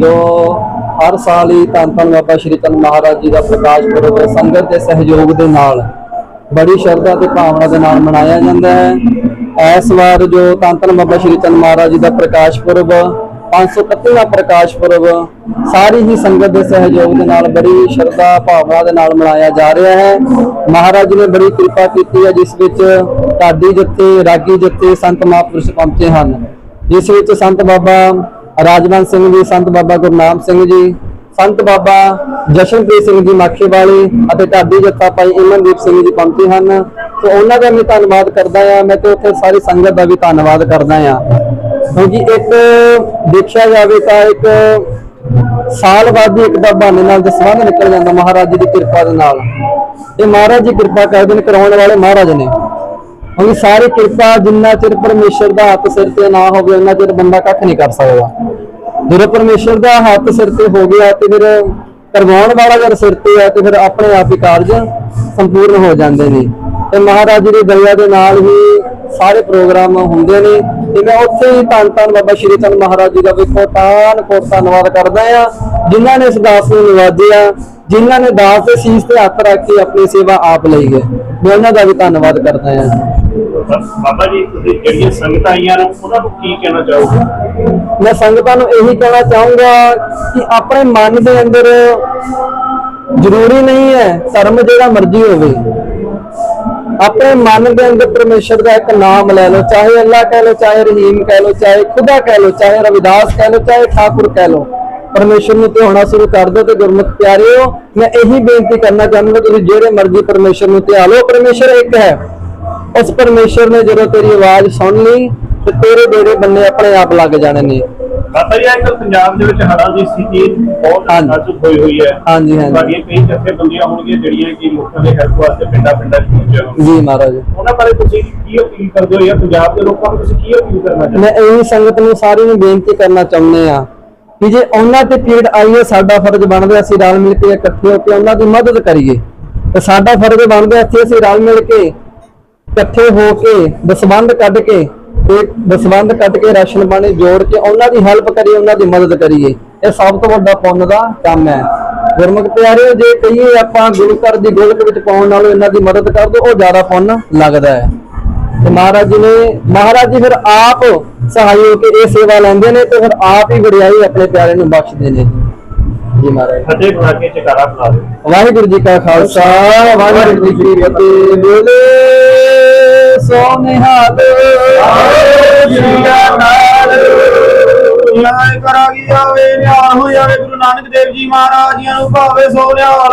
ਜੋ ਹਰ ਸਾਲ ਹੀ ਧੰਨ ਧੰਨ ਬਾਬਾ ਸ਼੍ਰੀ ਚੰਦ ਮਹਾਰਾਜ ਜੀ ਦਾ ਪ੍ਰਕਾਸ਼ ਪੁਰਬ ਸੰਗਤ ਦੇ ਸਹਿਯੋਗ ਦੇ ਨਾਲ, ਬੜੀ ਸ਼ਰਧਾ ਤੇ ਭਾਵਨਾ ਦੇ ਨਾਲ ਮਨਾਇਆ ਜਾਂਦਾ ਹੈ। ਇਸ ਵਾਰ ਜੋ ਧੰਨ ਧੰਨ ਬਾਬਾ ਸ਼੍ਰੀ ਚੰਦ ਮਹਾਰਾਜ ਜੀ ਦਾ ਪ੍ਰਕਾਸ਼ ਪੁਰਬ 531ਵਾਂ ਪ੍ਰਕਾਸ਼ ਪੁਰਬ, ਸਾਰੀ ਹੀ ਸੰਗਤ ਦੇ ਸਹਿਯੋਗ ਦੇ ਨਾਲ, ਬੜੀ ਸ਼ਰਧਾ ਭਾਵਨਾ ਦੇ ਨਾਲ ਮਨਾਇਆ ਜਾ ਰਿਹਾ ਹੈ। ਮਹਾਰਾਜ ਨੇ ਬੜੀ ਕਿਰਪਾ ਕੀਤੀ ਹੈ, ਜਿਸ ਵਿੱਚ ਢਾਡੀ ਜੱਥੇ, ਰਾਗੀ ਜੱਥੇ ਸੰਤ ਮਹਾਂਪੁਰਸ਼ ਪਹੁੰਚੇ ਹਨ। ਜਿਸ ਵਿੱਚ ਸੰਤ ਬਾਬਾ ਰਾਜਵੰਤ ਸਿੰਘ ਜੀ, ਸੰਤ ਬਾਬਾ ਗੁਰਨਾਮ ਸਿੰਘ ਜੀ, ਸੰਤ ਬਾਬਾ ਜਸ਼ਨਪ੍ਰੀਤ ਸਿੰਘ ਜੀ ਮਾਖੇ ਵਾਲੇ ਅਤੇ ਢਾਡੀ ਜੱਥਾ ਭਾਈ ਇਮਨਦੀਪ ਸਿੰਘ ਜੀ ਪਹੁੰਚੇ ਹਨ। ਸੋ ਉਹਨਾਂ ਦਾ ਵੀ ਧੰਨਵਾਦ ਕਰਦਾ ਆ ਮੈਂ ਤੇ ਉੱਥੇ ਸਾਰੀ ਸੰਗਤ ਦਾ ਵੀ ਧੰਨਵਾਦ ਕਰਦਾ ਆ ਕਿਉਂਕਿ ਇੱਕ ਦੇਖਿਆ ਜਾਵੇ ਤਾਂ ਇੱਕ ਸਾਲ ਬਾਅਦ ਹੀ ਇੱਕ ਦਾ ਬਹਾਨੇ ਨਾਲ ਦਸਵੰਧ ਨਿਕਲ ਜਾਂਦਾ ਮਹਾਰਾਜ ਜੀ ਦੀ ਕਿਰਪਾ ਦੇ ਨਾਲ। ਇਹ ਮਹਾਰਾਜ ਜੀ ਕਿਰਪਾ ਕਰਦੇ ਨੇ, ਕਰਾਉਣ ਵਾਲੇ ਮਹਾਰਾਜ ਨੇ। ਕਿਉਂਕਿ ਸਾਰੀ ਕਿਰਪਾ ਜਿੰਨਾ ਚਿਰ ਪਰਮੇਸ਼ਰ ਦਾ ਹੱਥ ਸਿਰ ਤੇ ਨਾ ਹੋਵੇ ਉਹਨਾਂ ਚਿਰ ਬੰਦਾ ਕੱਖ ਨਹੀਂ ਕਰ ਸਕਦਾ। ਜਦੋਂ ਪਰਮੇਸ਼ਰ ਦਾ ਹੱਥ ਸਿਰ ਤੇ ਹੋ ਗਿਆ ਤੇ ਫਿਰ ਕਰਵਾਉਣ ਵਾਲਾ ਜਦ ਸਿਰ ਤੇ ਹੈ ਤੇ ਫਿਰ ਆਪਣੇ ਆਪ ਹੀ ਕਾਰਜ ਸੰਪੂਰਨ ਹੋ ਜਾਂਦੇ ਨੇ। ਤੇ ਮਹਾਰਾਜ ਜੀ ਦੀ ਦਇਆ ਦੇ ਨਾਲ ਹੀ ਸਾਰੇ ਪ੍ਰੋਗਰਾਮ ਹੁੰਦੇ ਨੇ। ਤੇ ਮੈਂ ਉੱਥੇ ਹੀ ਧੰਨ ਧੰਨ ਬਾਬਾ ਸ਼੍ਰੀ ਚੰਦ ਮਹਾਰਾਜ ਜੀ ਦਾ ਵੀ ਤਾਨ ਕੋਟ ਧੰਨਵਾਦ ਕਰਦਾ ਆ ਜਿਨ੍ਹਾਂ ਨੇ ਇਸ ਦਾਸ ਨੂੰ ਨਿਵਾਜਿਆ। ਜਿਨ੍ਹਾਂ ਨੇ ਦਾਸ ਦੇ ਸੀਸ ਤੇ ਹੱਥ ਰੱਖ ਕੇ ਆਪਣੀ ਸੇਵਾ ਆਪ ਲਈ ਹੈ। ਮੈਂ ਉਹਨਾਂ ਦਾ ਵੀ ਧੰਨਵਾਦ ਕਰਦਾ ਆ ਬਾਬਾ ਜੀ ਤੁਸੀਂ ਜਿਹੜੀਆਂ ਸੰਗਤਾਂ ਆਈਆਂ ਨੇ ਉਹਨਾਂ ਨੂੰ ਕੀ ਕਹਿਣਾ ਚਾਹੋਗੇ? ਮੈਂ ਸੰਗਤਾਂ ਨੂੰ ਇਹੀ ਕਹਿਣਾ ਚਾਹੂੰਗਾ ਕਿ ਆਪਣੇ ਮਨ ਦੇ ਅੰਦਰ ਜ਼ਰੂਰੀ ਨਹੀਂ ਹੈ ਧਰਮ ਜਿਹੜਾ ਮਰਜ਼ੀ ਹੋਵੇ। ਆਪਣੇ ਮਨ ਦੇ ਅੰਦਰ ਪਰਮੇਸ਼ਰ ਦਾ ਇੱਕ ਨਾਮ ਲੈ ਲਓ ਚਾਹੇ ਅੱਲਾ ਕਹਿ ਲਓ ਚਾਹੇ ਰਹੀਮ ਕਹਿ ਲਓ ਚਾਹੇ ਖੁਦਾ ਕਹਿ ਲਓ ਚਾਹੇ ਰਵਿਦਾਸ ਕਹਿ ਲਓ ਚਾਹੇ ਠਾਕੁਰ ਕਹਿ ਲਓ। ਪਰਮੇਸ਼ਰ ਨੂੰ ਧਿਆਉਣਾ ਸ਼ੁਰੂ ਕਰ ਦਿਓ ਤੇ ਗੁਰਮੁਖ ਪਿਆਰਿਓ ਮੈਂ ਇਹੀ ਬੇਨਤੀ ਕਰਨਾ ਚਾਹੁੰਦਾ ਤੁਸੀਂ ਜਿਹੜੇ ਮਰਜ਼ੀ ਪਰਮੇਸ਼ਰ ਨੂੰ ਧਿਆ ਲਓ। ਪਰਮੇਸ਼ਰ ਇੱਕ ਹੈ। ਉਸ ਪਰਮੇਸ਼ਰ ਨੇ ਜਦੋਂ ਤੇਰੀ ਆਵਾਜ਼ ਸੁਣ ਲਈ ਤੇ ਤੇਰੇ ਬੇੜੇ ਬੰਨੇ ਆਪਣੇ ਆਪ ਲੱਗ ਜਾਣੇ ਨੇ। ਬਾਬਾ ਜੀ ਅੱਜ ਪੰਜਾਬ ਦੇ ਵਿੱਚ ਹੜ੍ਹਾਂ ਦੀ ਸਥਿਤੀ ਬਹੁਤ ਹਾਂਜੀ। ਨਾਜ਼ੁਕ ਹੋਈ ਹੋਈ ਹੈ। ਹਾਂਜੀ, ਹਾਂਜੀ। ਤੁਹਾਡੀਆਂ ਕਈ ਜਥੇਬੰਦੀਆਂ ਹੋਣਗੀਆਂ ਜਿਹੜੀਆਂ ਕਿ ਲੋਕਾਂ ਦੇ ਹੈਲਪ ਵਾਸਤੇ ਪਿੰਡਾਂ ਪਿੰਡਾਂ 'ਚ ਪਹੁੰਚੇ ਹੋਣ ਜੀ ਮਹਾਰਾਜ। ਉਹਨਾਂ ਬਾਰੇ ਤੁਸੀਂ ਕੀ ਅਪੀਲ ਕਰਦੇ ਹੋ ਜਾਂ ਪੰਜਾਬ ਦੇ ਲੋਕਾਂ ਨੂੰ ਤੁਸੀਂ ਕੀ ਅਪੀਲ ਕਰਨਾ ਚਾਹੁੰਦੇ ਮੈਂ ਇਹੀ ਸੰਗਤ ਨੂੰ ਸਾਰੀ ਨੂੰ ਬੇਨਤੀ ਕਰਨਾ ਚਾਹੁੰਦੇ ਆ ਕਿ ਜੇ ਉਹਨਾਂ ਤੇ ਪੀੜ ਆਈ ਹੈ, ਸਾਡਾ ਫਰਜ਼ ਬਣਦਾ ਅਸੀਂ ਰਲ ਮਿਲ ਕੇ ਇਕੱਠੇ ਹੋ ਕੇ ਉਹਨਾਂ ਦੀ ਮਦਦ ਕਰੀਏ। ਤੇ ਸਾਡਾ ਫਰਜ਼ ਬਣਦਾ ਇੱਥੇ ਅਸੀਂ ਰਲ ਮਿਲ ਕੇ ਇਕੱਠੇ ਹੋ ਕੇ ਦਸਵੰਧ ਕੱਢ ਕੇ ਤੇ ਦਸਵੰਧ ਕੱਢ ਕੇ ਰਾਸ਼ਨ ਪਾਣੀ ਜੋੜ ਕੇ ਉਹਨਾਂ ਦੀ ਹੈਲਪ ਕਰੀਏ, ਉਹਨਾਂ ਦੀ ਮਦਦ ਕਰੀਏ। ਇਹ ਸਭ ਤੋਂ ਵੱਡਾ ਪੁੰਨ ਦਾ ਕੰਮ ਹੈ। ਗੁਰਮੁਖ ਪਿਆਰਿਓ, ਜੇ ਕਹੀਏ ਆਪਾਂ ਗੁਰੂ ਘਰ ਦੀ ਗੋਲਕ ਵਿੱਚ ਪਾਉਣ ਨਾਲੋਂ ਇਹਨਾਂ ਦੀ ਮਦਦ ਕਰ ਦੋ, ਉਹ ਜ਼ਿਆਦਾ ਪੁੰਨ ਲੱਗਦਾ ਹੈ। ਤੇ ਮਹਾਰਾਜ ਜੀ ਨੇ ਮਹਾਰਾਜ ਜੀ ਫਿਰ ਆਪ ਸਹਾਈ ਹੋ ਕੇ ਇਹ ਸੇਵਾ ਲੈਂਦੇ ਨੇ ਤੇ ਫਿਰ ਆਪ ਹੀ ਵਡਿਆਈ ਆਪਣੇ ਪਿਆਰੇ ਨੂੰ ਬਖਸ਼ਦੇ ਨੇ। ਜੀ ਮਹਾਰਾਜ। ਫਤਿਹ ਬਣਾ ਕੇ ਚਕਾਰਾ ਬਣਾ ਦਿਓ। ਵਾਹਿਗੁਰੂ ਜੀ ਕਾ ਖਾਲਸਾ ਵਾਹਿਗੁਰੂ ਜੀ ਕੀ ਫਤਿਹ। ਬੋਲੇ ਸੋ ਨਿਹਾਲ ਨਿਆਏ ਕਰਾਗੀ ਆਵੇ ਨਿਹਾਲ ਹੋ ਜਾਵੇ ਗੁਰੂ ਨਾਨਕ ਦੇਵ ਜੀ ਮਹਾਰਾਜ ਜੀਆਂ ਨੂੰ ਭਾਵੇ ਸੋ ਨਿਹਾਲ